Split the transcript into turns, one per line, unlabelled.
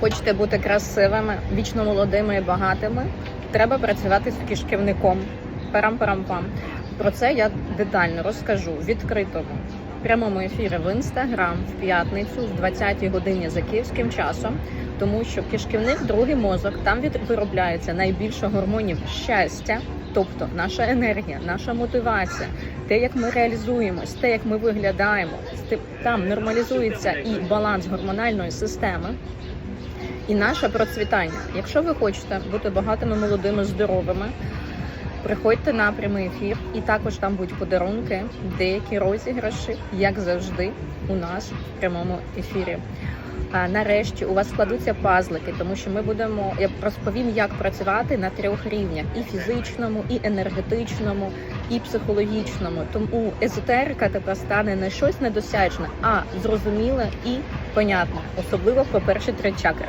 Хочете бути красивими, вічно молодими і багатими, треба працювати з кишківником. Парам-парам-пам. Про це я детально розкажу відкритому прямому ефірі в інстаграм в п'ятницю в 20-й годині за київським часом, тому що кишківник, другий мозок, там від- виробляється найбільше гормонів щастя, тобто наша енергія, наша мотивація, те, як ми реалізуємось, те, як ми виглядаємо, там нормалізується і баланс гормональної системи. І наше процвітання. Якщо ви хочете бути багатими, молодими, здоровими, приходьте на прямий ефір, і також там будуть подарунки, деякі розіграші, як завжди, у нас в прямому ефірі. А нарешті у вас складуться пазлики, тому що ми будемо. Я розповім, як працювати на трьох рівнях: і фізичному, і енергетичному, і психологічному. Тому езотерика тепер стане не щось недосяжне, а зрозуміле і понятне, особливо про перші три чакри.